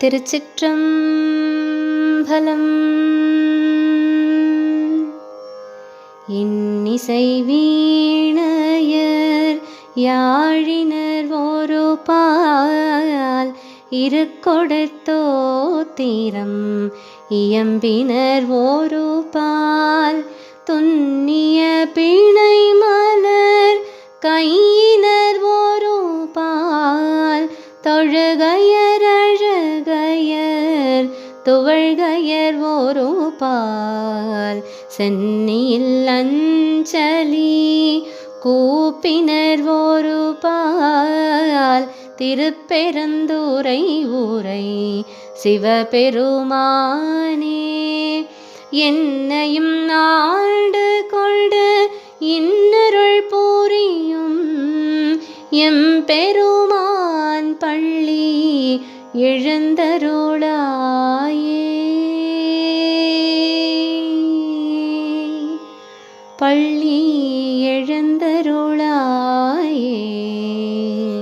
திருச்சிற்றம்பலம். இன்னிசை வீணையர் யாழினர் ஓரோ பால் இருக்கொடத்தோத்திரம் இயம்பினர் ஓரோ பால் துன்னிய பிணை மலர் கையினர் ஓரோ பால் தொழுகையர அழகையர் துவழ்கையர் ஒரு பால் சென்னியில் அஞ்சலி கூப்பினர் ஒரு பால் திருப்பெருந்துரை ஊரை சிவபெருமானே. என்னையும் ஆண்டு கொண்டு இன்னருள் பூரியும் எம் பெருமான் பள்ளி எழுந்தருளா பள்ளி